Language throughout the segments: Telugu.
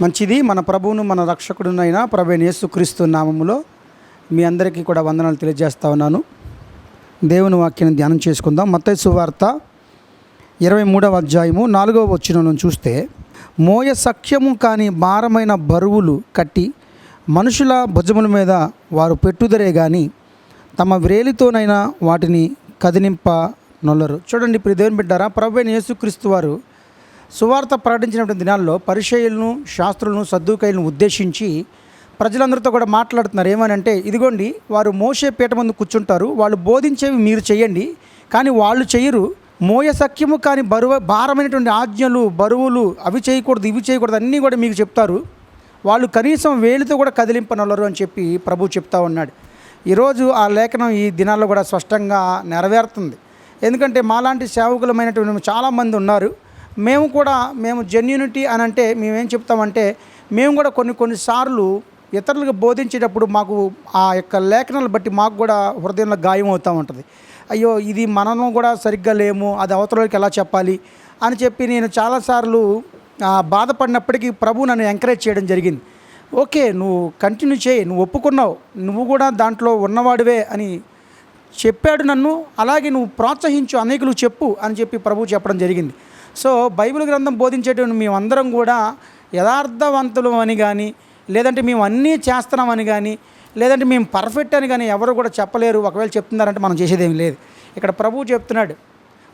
మంచిది. మన ప్రభువును మన రక్షకుడునైన ప్రభైన యేసుక్రీస్తు నామములో మీ అందరికీ కూడా వందనాలు తెలియజేస్తా ఉన్నాను. దేవుని వాక్యాన్ని ధ్యానం చేసుకుందాం. మత్తయి సువార్త ఇరవై మూడవ అధ్యాయము నాలుగవ వచ్చిన చూస్తే మోయ సఖ్యము కాని భారమైన బరువులు కట్టి మనుషుల భుజముల మీద వారు పెట్టుదరే కానీ తమ వ్రేలితోనైనా వాటిని కదిలింప నొల్లరు. చూడండి ఇప్పుడు దేవుని బిడ్డారా ప్రభు యేసుక్రీస్తు వారు సువార్త ప్రకటించినటువంటి దినాల్లో పరిచయులను శాస్త్రులను సద్దుకాయలను ఉద్దేశించి ప్రజలందరితో కూడా మాట్లాడుతున్నారు. ఏమని అంటే ఇదిగోండి వారు మోసే పీట ముందు కూర్చుంటారు వాళ్ళు బోధించేవి మీరు చేయండి కానీ వాళ్ళు చేయరు మోయ సఖ్యము కానీ బరువు భారమైనటువంటి ఆజ్ఞలు బరువులు అవి చేయకూడదు ఇవి చేయకూడదు అన్నీ కూడా మీకు చెప్తారు. వాళ్ళు కనీసం వేలితో కూడా కదిలింపనలరు అని చెప్పి ప్రభు చెప్తా ఉన్నాడు. ఈరోజు ఆ లేఖనం ఈ దినాల్లో కూడా స్పష్టంగా నెరవేరుతుంది. ఎందుకంటే మాలాంటి సేవకులమైనటువంటి చాలామంది ఉన్నారు. మేము కూడా మేము జెన్యూనిటీ అని అంటే మేమేం చెప్తామంటే మేము కూడా కొన్ని కొన్నిసార్లు ఇతరులకు బోధించేటప్పుడు మాకు ఆ యొక్క లేఖనాలు బట్టి మాకు కూడా హృదయంలో గాయం అవుతూ ఉంటుంది. అయ్యో ఇది మనము కూడా సరిగ్గా లేము అది అవతలకి ఎలా చెప్పాలి అని చెప్పి నేను చాలాసార్లు బాధపడినప్పటికీ ప్రభు నన్ను ఎంకరేజ్ చేయడం జరిగింది. ఓకే నువ్వు కంటిన్యూ చేయి నువ్వు ఒప్పుకున్నావు నువ్వు కూడా దాంట్లో ఉన్నవాడివే అని చెప్పాడు నన్ను అలాగే నువ్వు ప్రోత్సహించు అనేకులు చెప్పు అని చెప్పి ప్రభు చెప్పడం జరిగింది. సో బైబిల్ గ్రంథం బోధించేటువంటి మేమందరం కూడా యథార్థవంతులు అని కానీ లేదంటే మేము అన్నీ చేస్తున్నామని కానీ లేదంటే మేము పర్ఫెక్ట్ అని కానీ ఎవరు కూడా చెప్పలేరు. ఒకవేళ చెప్తున్నారంటే మనం చేసేదేమి లేదు. ఇక్కడ ప్రభువు చెప్తున్నాడు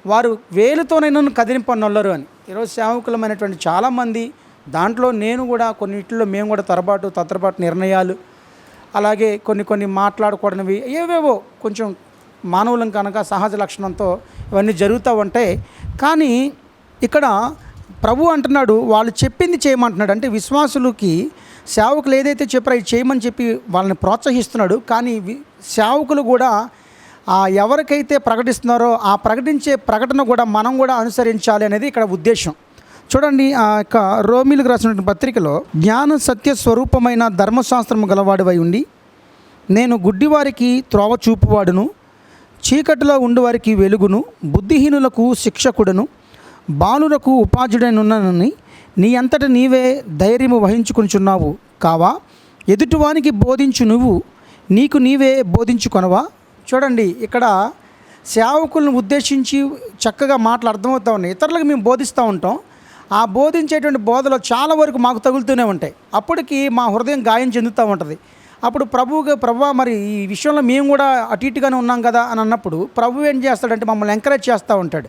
వారు వేలుతోనైనా కదిలింపనొల్లరు అని. ఈరోజు సేవకులమైనటువంటి చాలామంది దాంట్లో నేను కూడా కొన్నిటిలో మేము కూడా తొరపాటు తత్రపాటు నిర్ణయాలు అలాగే కొన్ని కొన్ని మాట్లాడకూడనివి ఏవేవో కొంచెం మానవులం కనుక సహజ లక్షణంతో ఇవన్నీ జరుగుతూ ఉంటాయి. కానీ ఇక్కడ ప్రభు అంటున్నాడు వాళ్ళు చెప్పింది చేయమంటున్నాడు. అంటే విశ్వాసులకి సేవకులు ఏదైతే చెప్పారో అది చేయమని చెప్పి వాళ్ళని ప్రోత్సహిస్తున్నాడు. కానీ వి- సేవకులు కూడా ఆ ఎవరికైతే ప్రకటిస్తున్నారో ఆ ప్రకటించే ప్రకటన కూడా మనం కూడా అనుసరించాలి అనేది ఇక్కడ ఉద్దేశం. చూడండి ఆ యొక్క రోమిలకు రాసిన పత్రికలో జ్ఞాన సత్య స్వరూపమైన ధర్మశాస్త్రము గలవాడివై ఉండి నేను గుడ్డివారికి త్రోవ చూపువాడును చీకటిలో ఉండువారికి వెలుగును బుద్ధిహీనులకు శిక్షకుడును బాలులకు ఉపాధ్యుడనున్నానని నీ అంతట నీవే ధైర్యము వహించుకొనిచున్నావు కావా? ఎదుటివానికి బోధించు నువ్వు నీకు నీవే బోధించుకొనవా? చూడండి ఇక్కడ సేవకులను ఉద్దేశించి చక్కగా మాటలు అర్థమవుతూ ఉన్నాయి. ఇతరులకు మేము బోధిస్తూ ఉంటాం. ఆ బోధించేటువంటి బోధలో చాలా వరకు మాకు తగులుతూనే ఉంటాయి. అప్పటికి మా హృదయం గాయం చెందుతూ ఉంటుంది. అప్పుడు ప్రభువుగా ప్రభు మరి ఈ విషయంలో మేము కూడా అటు ఇటుగానే ఉన్నాం కదా అని అన్నప్పుడు ప్రభు ఏం చేస్తాడంటే మమ్మల్ని ఎంకరేజ్ చేస్తూ ఉంటాడు.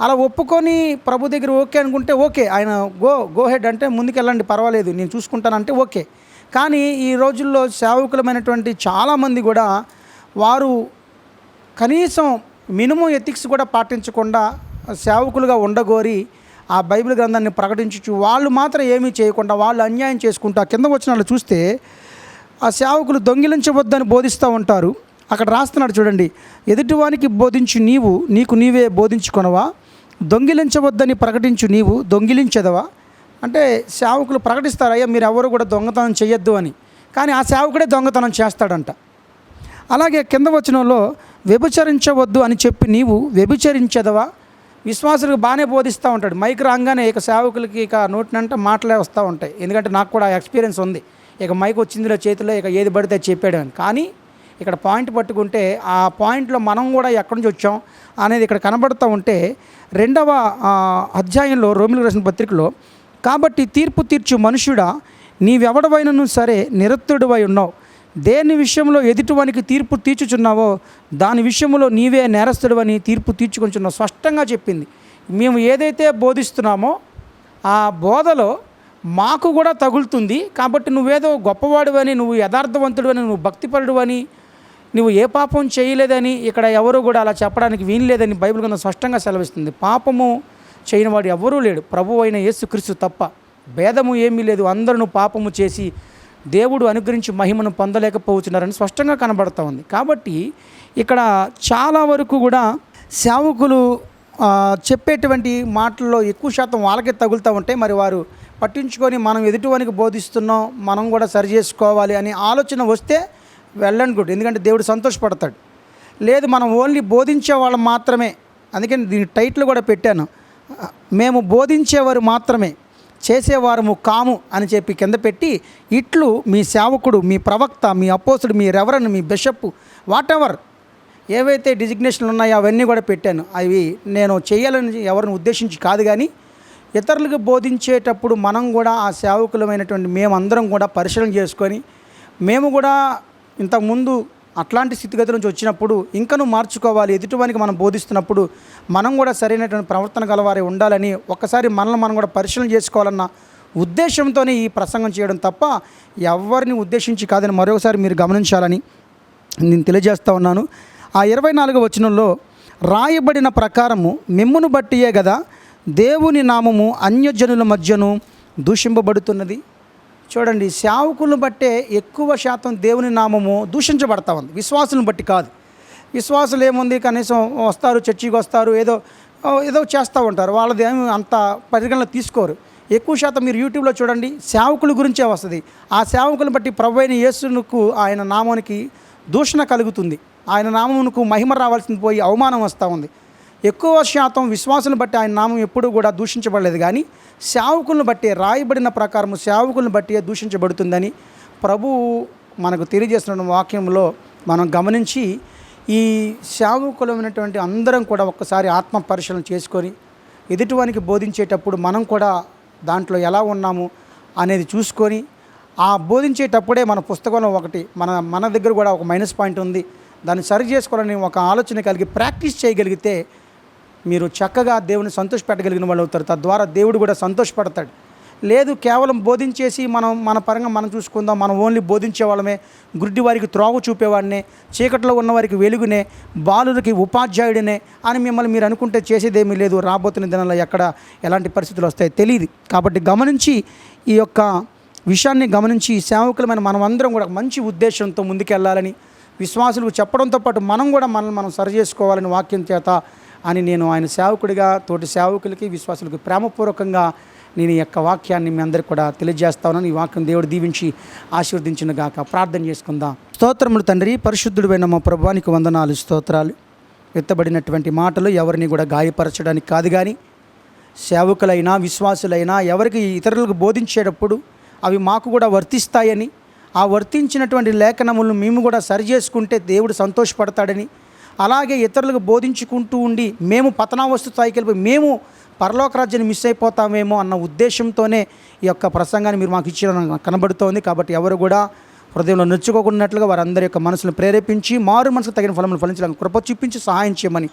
అలా ఒప్పుకొని ప్రభు దగ్గర ఓకే అనుకుంటే ఓకే. ఆయన గో గో హెడ్ అంటే ముందుకెళ్ళండి పర్వాలేదు నేను చూసుకుంటానంటే ఓకే. కానీ ఈ రోజుల్లో సేవకులమైనటువంటి చాలామంది కూడా వారు కనీసం మినిమం ఎథిక్స్ కూడా పాటించకుండా సేవకులుగా ఉండగోరి ఆ బైబిల్ గ్రంథాన్ని ప్రకటించు వాళ్ళు మాత్రం ఏమీ చేయకుండా వాళ్ళు అన్యాయం చేసుకుంటా కింద వచ్చిన వాళ్ళు చూస్తే ఆ సేవకులు దొంగిలించవద్దని బోధిస్తూ ఉంటారు. అక్కడ రాస్తున్నాడు చూడండి ఎదుటివానికి బోధించు నీవు నీకు నీవే బోధించుకొనవా? దొంగిలించవద్దని ప్రకటించు నీవు దొంగిలించదవా? అంటే సేవకులు ప్రకటిస్తారయ్యా మీరు ఎవరు కూడా దొంగతనం చేయొద్దు అని. కానీ ఆ సేవకుడే దొంగతనం చేస్తాడంట. అలాగే కింద వచనంలో వ్యభిచరించవద్దు అని చెప్పి నీవు వ్యభిచరించదవా? విశ్వాసులకు బాగానే బోధిస్తూ ఉంటాడు. మైక్ రాగానే ఇక సేవకులకి ఇక నోటినంట మాటలే వస్తూ ఉంటాయి. ఎందుకంటే నాకు కూడా ఎక్స్పీరియన్స్ ఉంది. ఇక మైక్ వచ్చిందిలో చేతిలో ఇక ఏది పడితే చెప్పాడు అని. కానీ ఇక్కడ పాయింట్ పట్టుకుంటే ఆ పాయింట్లో మనం కూడా ఎక్కడి నుంచి వచ్చాం అనేది ఇక్కడ కనబడుతూ ఉంటే రెండవ అధ్యాయంలో రోమిలు రాసిన పత్రికలో కాబట్టి తీర్పు తీర్చు మనుషుడా నీవెవడవైనను సరే నిరత్తుడివై ఉన్నావు. దేని విషయంలో ఎదుటివానికి తీర్పు తీర్చుచున్నావో దాని విషయంలో నీవే నేరస్తుడివని తీర్పు తీర్చుకొంచున్నావు. స్పష్టంగా చెప్పింది. మేము ఏదైతే బోధిస్తున్నామో ఆ బోధలో మాకు కూడా తగులుతుంది. కాబట్టి నువ్వేదో గొప్పవాడివని నువ్వు యథార్థవంతుడు అని నువ్వు భక్తిపరుడు అని నువ్వు ఏ పాపం చేయలేదని ఇక్కడ ఎవరు కూడా అలా చెప్పడానికి వీల్లేదని బైబిల్ కొంత స్పష్టంగా సెలవిస్తుంది. పాపము చేయని వాడు ఎవరూ లేడు. ప్రభు అయిన యేసుక్రీస్తు తప్ప భేదము ఏమీ లేదు. అందరూ పాపము చేసి దేవుడు అనుగ్రహించి మహిమను పొందలేకపోతున్నారని స్పష్టంగా కనబడుతూ ఉంది. కాబట్టి ఇక్కడ చాలా వరకు కూడా సేవకులు చెప్పేటువంటి మాటల్లో ఎక్కువ శాతం వాళ్ళకే తగులుతూ ఉంటే మరి వారు పట్టించుకొని మనం ఎదుటివానికి బోధిస్తున్నాం మనం కూడా సరి చేసుకోవాలి అనే ఆలోచన వస్తే వెళ్ళండి గుడ్ ఎందుకంటే దేవుడు సంతోషపడతాడు. లేదు మనం ఓన్లీ బోధించే వాళ్ళం మాత్రమే. అందుకని దీని టైటిల్ కూడా పెట్టాను. మేము బోధించేవారు మాత్రమే చేసేవారము కాము అని చెప్పి కింద పెట్టి ఇట్లు మీ సేవకుడు మీ ప్రవక్త మీ అపోసుడు మీ రెవరన్ మీ బిషప్ వాట్ ఎవర్ ఏవైతే డిజిగ్నేషన్లు ఉన్నాయో అవన్నీ కూడా పెట్టాను. అవి నేను చేయాలని ఎవరిని ఉద్దేశించి కాదు కానీ ఇతరులకు బోధించేటప్పుడు మనం కూడా ఆ సేవకులమైనటువంటి మేమందరం కూడా పరిశీలన చేసుకొని మేము కూడా ఇంతకుముందు అట్లాంటి స్థితిగతి నుంచి వచ్చినప్పుడు ఇంకను మార్చుకోవాలి ఎదుటివానికి మనం బోధిస్తున్నప్పుడు మనం కూడా సరైనటువంటి ప్రవర్తన గలవారే ఉండాలని ఒక్కసారి మనల్ని మనం కూడా పరిశీలన చేసుకోవాలన్న ఉద్దేశంతోనే ఈ ప్రసంగం చేయడం తప్ప ఎవరిని ఉద్దేశించి కాదని మరొకసారి మీరు గమనించాలని నేను తెలియజేస్తూ ఉన్నాను. ఆ ఇరవై నాలుగు వచనంలో రాయబడిన ప్రకారము మిమ్మును బట్టియే కదా దేవుని నామము అన్యజనుల మధ్యను దూషింపబడుతున్నది. చూడండి సేవకులను బట్టే ఎక్కువ శాతం దేవుని నామము దూషించబడతా ఉంది. విశ్వాసులను బట్టి కాదు. విశ్వాసులు ఏముంది? కనీసం వస్తారు చర్చికి వస్తారు ఏదో ఏదో చేస్తూ ఉంటారు. వాళ్ళది ఏమి అంత పరిగణన తీసుకోరు. ఎక్కువ శాతం మీరు యూట్యూబ్లో చూడండి సేవకుల గురించే వస్తుంది. ఆ సేవకులను బట్టి ప్రభు అయిన యేసునకు ఆయన నామానికి దూషణ కలుగుతుంది. ఆయన నామమునకు మహిమ రావాల్సింది పోయి అవమానం వస్తూ ఉంది. ఎక్కువ శాతం విశ్వాసులను బట్టి ఆయన నామం ఎప్పుడూ కూడా దూషించబడలేదు కానీ సేవకులను బట్టి రాయబడిన ప్రకారం సేవకులను బట్టి దూషించబడుతుందని ప్రభువు మనకు తెలియజేస్తున్న వాక్యంలో మనం గమనించి ఈ సేవకులమైనటువంటి అందరం కూడా ఒక్కసారి ఆత్మ పరిశీలన చేసుకొని ఎదుటివానికి బోధించేటప్పుడు మనం కూడా దాంట్లో ఎలా ఉన్నాము అనేది చూసుకొని ఆ బోధించేటప్పుడే మన పుస్తకంలో ఒకటి మన మన దగ్గర కూడా ఒక మైనస్ పాయింట్ ఉంది. దాన్ని సరి చేసుకోవాలని ఒక ఆలోచన కలిగి ప్రాక్టీస్ చేయగలిగితే మీరు చక్కగా దేవుని సంతోషపెట్టగలిగిన వాళ్ళు అవుతారు. తద్వారా దేవుడు కూడా సంతోషపడతాడు. లేదు కేవలం బోధించేసి మనం మన పరంగా మనం చూసుకుందాం మనం ఓన్లీ బోధించే వాళ్ళమే గుడ్డి వారికి త్రోవ చూపేవాడినే చీకట్లో ఉన్నవారికి వెలుగునే బాలులకి ఉపాధ్యాయుడినే అని మిమ్మల్ని మీరు అనుకుంటే చేసేదేమీ లేదు. రాబోతున్న దినాల్లో ఎక్కడ ఎలాంటి పరిస్థితులు వస్తాయో తెలియదు కాబట్టి గమనించి ఈ యొక్క విషయాన్ని గమనించి సేవకులమైన మనమందరం కూడా మంచి ఉద్దేశంతో ముందుకెళ్ళాలని విశ్వాసులకు చెప్పడంతో పాటు మనం కూడా మనల్ని మనం సరి చేసుకోవాలని వాక్యం చేత అని నేను ఆయన సేవకుడిగా తోటి సేవకులకి విశ్వాసులకు ప్రేమపూర్వకంగా నేను ఈ యొక్క వాక్యాన్ని మీ అందరికి కూడా తెలియజేస్తానని ఈ వాక్యం దేవుడు దీవించి ఆశీర్వదించిన గాక. ప్రార్థన చేసుకుందాం. స్తోత్రములు తండ్రి పరిశుద్ధుడైన మా ప్రభానికి వందనాలు స్తోత్రాలు. ఎత్తబడినటువంటి మాటలు ఎవరిని కూడా గాయపరచడానికి కాదు కానీ సేవకులైనా విశ్వాసులైనా ఎవరికి ఇతరులకు బోధించేటప్పుడు అవి మాకు కూడా వర్తిస్తాయని ఆ వర్తించినటువంటి లేఖనములను మేము కూడా సరి చేసుకుంటే దేవుడు సంతోషపడతాడని అలాగే ఇతరులకు బోధించుకుంటూ ఉండి మేము పతనావస్తు స్థాయికి వెళ్ళిపోయి మేము పరలోక రాజ్యాన్ని మిస్ అయిపోతామేమో అన్న ఉద్దేశంతోనే ఈ యొక్క ప్రసంగాన్ని మీరు మాకు ఇచ్చిన కనబడుతోంది. కాబట్టి ఎవరు కూడా హృదయంలో నొచ్చుకోకున్నట్లుగా వారందరి యొక్క మనసును ప్రేరేపించి మారు మనసు తగిన ఫలములు ఫలించడానికి కృప చూపించి సహాయం చేయమని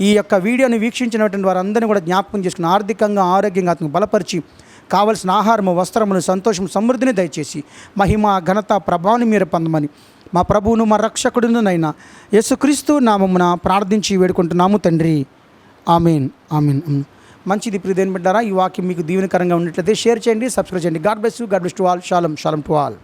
ఈ యొక్క వీడియోని వీక్షించినటువంటి వారందరినీ కూడా జ్ఞాపకం చేసుకుని ఆర్థికంగా ఆరోగ్యంగా అతను బలపరిచి కావలసిన ఆహారము వస్త్రములు సంతోషం సమృద్ధిని దయచేసి మహిమ ఘనత ప్రభావాన్ని మీరు పొందమని మా ప్రభువును మా రక్షకుడునైనా యేసుక్రీస్తు నామమున ప్రార్థించి వేడుకుంటున్నాము తండ్రి. Amen amen. ఆమెన్. మంచిది ప్రియదేని బిడ్డారా ఈ వాక్యం మీకు దీవెనకరంగా ఉన్నట్లయితే షేర్ చేయండి సబ్స్క్రైబ్ చేయండి. God bless you God bless to all. Shalom shalom to all.